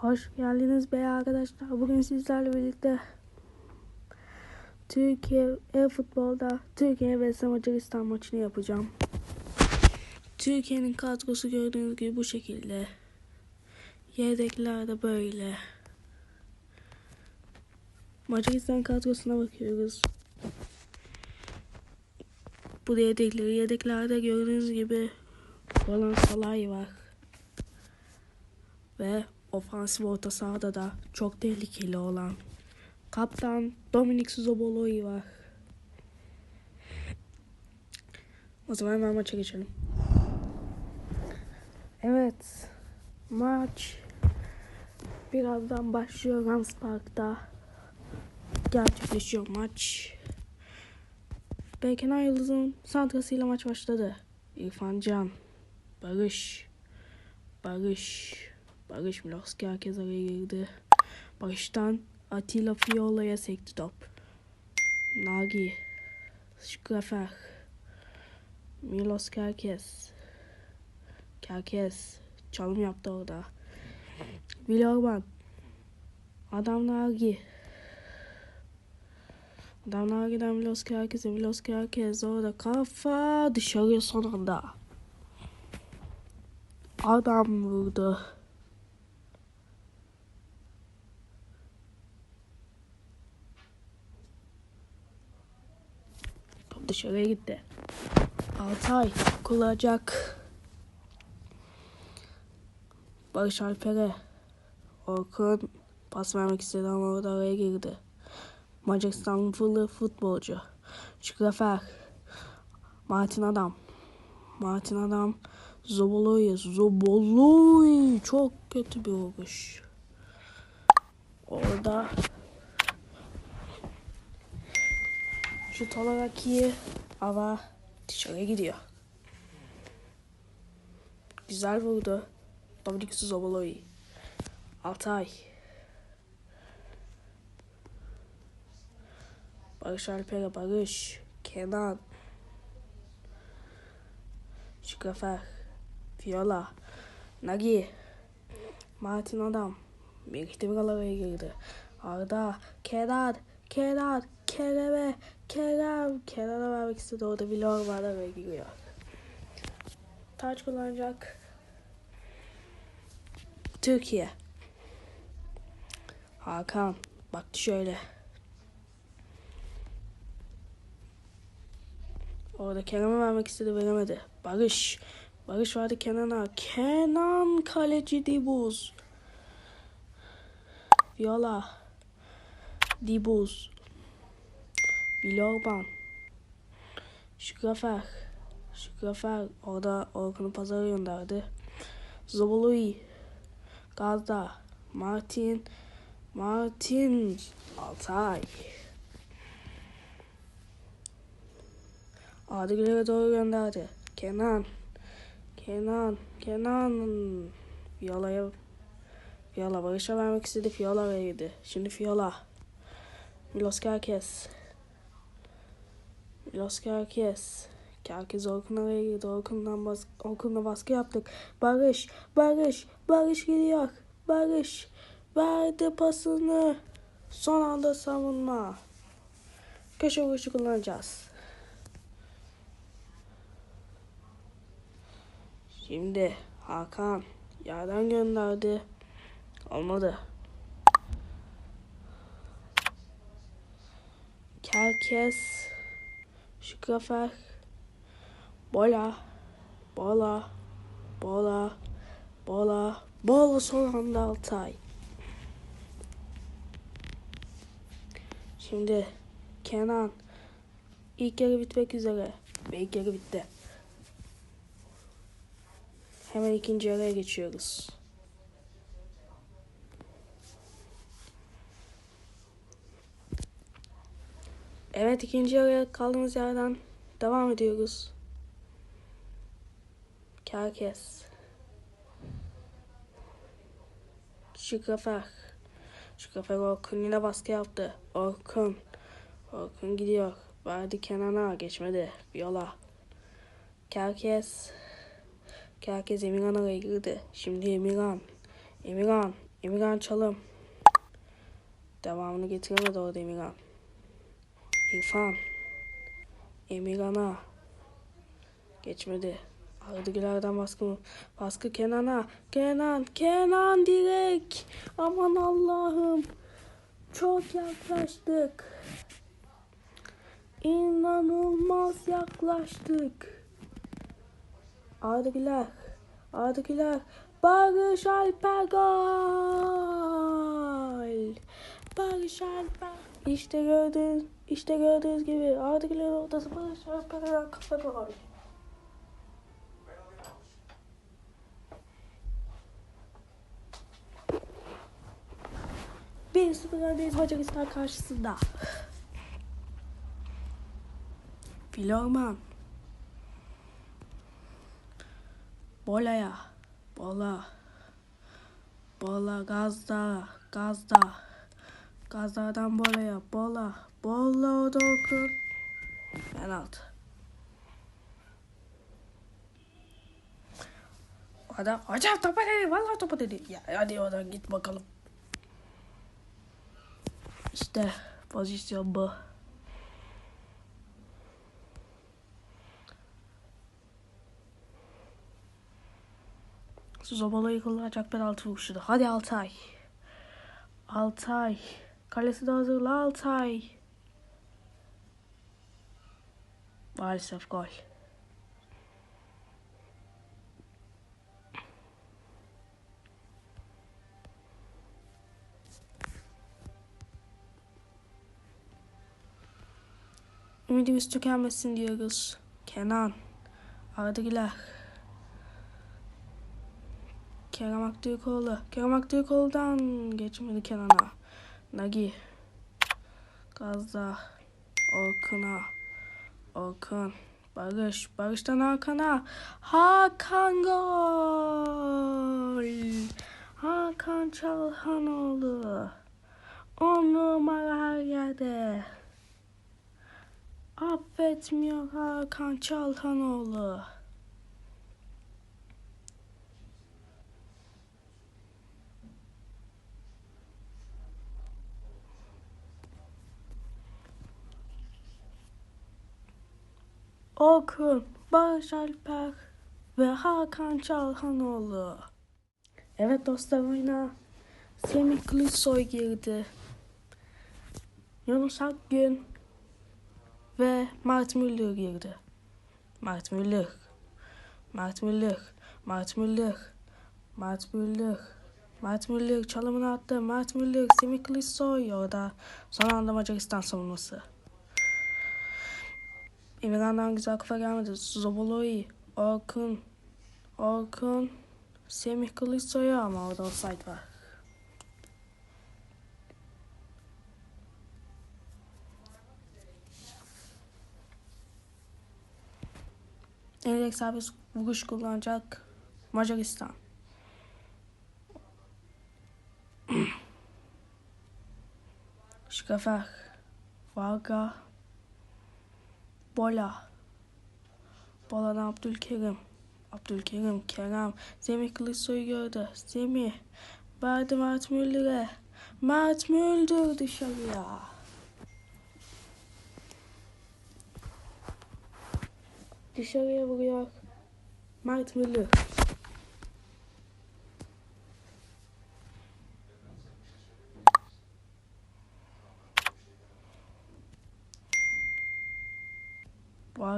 Hoş geldiniz bey arkadaşlar. Bugün sizlerle birlikte Türkiye e-futbolda Türkiye ve Macaristan maçını yapacağım. Türkiye'nin kadrosu gördüğünüz gibi bu şekilde. Yedekler de böyle. Macaristan kadrosuna bakıyoruz. Bu yedekleri. Yedeklerde gördüğünüz gibi Roland Salay var. Ve ofansif orta sahada da çok tehlikeli olan kaptan Dominik Zoboloi var. O zaman hemen maça geçelim. Evet. Maç birazdan başlıyor Rams Park'ta. Gerçekleşiyor maç. Berkenar Yıldız'ın santrasıyla maç başladı. İrfan Can, Barış, Barış, Barış Milovski herkes araya girdi. Barış'tan Atilla Fiola'ya sekti top. Nagi, Şkrafer, Milos Kerkes, Kerkes çalım yaptı orada. Villarban, Adam Nagi, Adam Nagi'den Milos Kerkes'e, Milos Kerkes orada kafa dışarıya son anda. Adam vurdu. Dışarıya gitti. Altay kullanacak. Barış Alper'e. Orkun pas vermek istedi ama orada araya girdi. Macaristanlı futbolcu. Şükrafer. Martin Adam. Martin Adam. Zoboloy. Zoboloy. Çok kötü bir vuruş. Orada şut olarak iyi ama dışarıya gidiyor. Güzel vurdu. Dominik Zoboloy. Altay. Barış Alper'e Barış. Kenan. Şükrafer. Viola. Nagi. Martin Adam. Birlikte bir girdi. Arda. Kenan. Kenan. Kerem'e. Kerem. Kenan'a vermek istedi. Orada Villar var araya giriyor. Taç kullanacak. Türkiye. Hakan. Baktı şöyle. Orada Kenan'a vermek istedi veremedi. Barış. Barış vardı Kenan'a. Kenan kaleci Dibuz. Viola. Dibuz. Vilorban. Şükrafer. Şükrafer orada Orkun'u pazara gönderdi. Zobolui. Gazda. Martin. Martin. Altay. Adilere doğru gönderdi. Kenan. Kenan. Kenan. Fiola'ya Fiola Barış'a vermek istedi. Fiola verdi. Şimdi Fiola. Milos Kerkes. Milos Kerkes. Kerkes Orkun'a verdi. Orkun'dan bas Orkun'la baskı yaptık. Barış. Barış. Barış gidiyor. Barış. Verdi pasını. Son anda savunma. Köşe vuruşu kullanacağız. Şimdi Hakan yerden gönderdi. Olmadı. Kerkes. Şükrafer. Bola. Bola. Bola. Bola. Bola son anda Altay. Şimdi Kenan. İlk yarı bitmek üzere. Ve ilk yarı bitti. Hemen ikinci yarıya geçiyoruz. Evet ikinci yarıya kaldığımız yerden devam ediyoruz. Kerkes. Şükrafer. Şükrafer Orkun yine baskı yaptı. Orkun. Orkun gidiyor. Verdi Kenan'a geçmedi. Viola. Kerkes. Herkes Emirhan araya girdi. Şimdi Emirhan. Emirhan. Emirhan Çalım. Devamını getiremedi orada Emirhan. İrfan. Emirhan'a. Geçmedi. Ardıgilerden baskı baskı Kenan'a. Kenan, Kenan direkt. Aman Allah'ım. Çok yaklaştık. İnanılmaz yaklaştık. Ardıgiler. Ardıgiler. Barış Alper. Barış Alper. İşte gördüğünüz, işte gördüğünüz gibi Ardıgiler ortası Barış Alper'e kafa gol. Bir sıfır öndeyiz Macaristan karşısında. Filorman. Bolaya. Bola. Bola gazda. Gazda. Gazdadan bolaya. Bola. Bola dokun. Penaltı. Adam hocam topa dedi. Vallahi topa dedi. Ya hadi oradan git bakalım. İşte pozisyon bu. Zobalayı kullanacak penaltı vuruşu da. Hadi Altay. Altay. Kalesi de hazırla Altay. Maalesef gol. Ümidimiz tükenmesin diyoruz. Kenan. Ardıgiler. Kerem Aktürkoğlu. Kerem Aktürkoğlu'dan geçmedi Kenan'a. Nagi. Gazda. Orkun'a. Orkun. Barış. Barış'tan Hakan'a. Hakan gol. Hakan Çalhanoğlu. On numara her yerde. Affetmiyor Hakan Çalhanoğlu. Orkun, Barış Alper ve Hakan Çalhanoğlu. Evet dostlar oyuna Semih Kılıçsoy girdi. Yunus Akgün ve Mert Müller girdi. Mert Müller, Mert Müller, Mert Müller, Mert Müller, Mert Müller çalımını attı. Mert Müller, Semih Kılıçsoy orada. Son anda Macaristan savunması. İmran'dan güzel kafa gelmedi. Zoboloi, Orkun, Orkun, Semih Kılıçsoy'a ama orada offside var. Elek serbest vuruş kullanacak Macaristan. Şkafer, Varga, Bola. Bola'dan Abdülkerim. Abdülkerim, Kerem. Semih Kılıçsoy'u gördü. Semih. Verdi Mert Müller'e. Mert Müldür dışarıya. Dışarıya vuruyor. Mert Müller.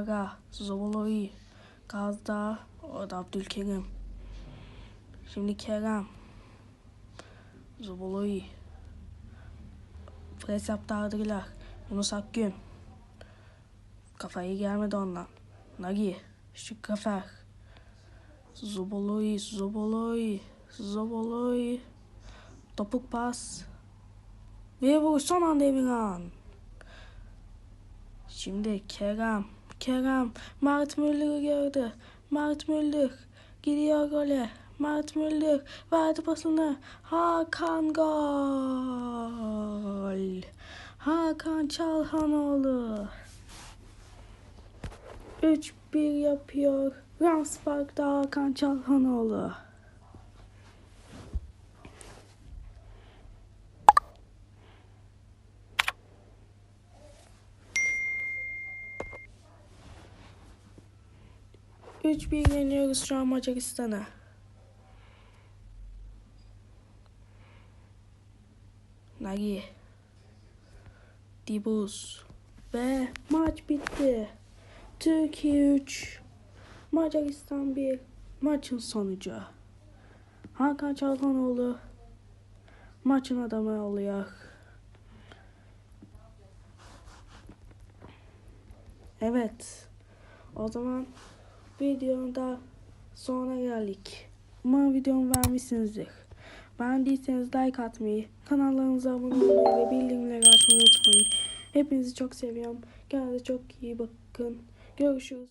Vaga, Zoboloi, Gazda, orada Abdülkerim. Şimdi Kerem. Zoboloi. Pres yaptı Ardıgiler. Yunus Akgün. Kafayı gelmedi ondan. Nagi. Şükrafer. Zoboloi, Zoboloi, Zoboloi. Topuk pas. Ve bu son anda Emirhan. Şimdi Kerem. Kerem. Mert Müller'ı gördü. Mert Müller. Gidiyor gole. Mert Müller. Verdi pasını. Hakan gol. Hakan Çalhanoğlu. 3-1 yapıyor. Rams Park'ta Hakan Çalhanoğlu. 3-1 yeniyoruz şu an Macaristan'a. Nagi. Dibus. Ve maç bitti. Türkiye 3. Macaristan 1. Maçın sonucu. Hakan Çalhanoğlu maçın adamı oluyor. Evet. O zaman videonun da geldik. Umarım videomu beğenmişsinizdir. Beğendiyseniz like atmayı, kanallarımıza abone olmayı ve bildirimleri açmayı unutmayın. Hepinizi çok seviyorum. Kendinize çok iyi bakın. Görüşürüz.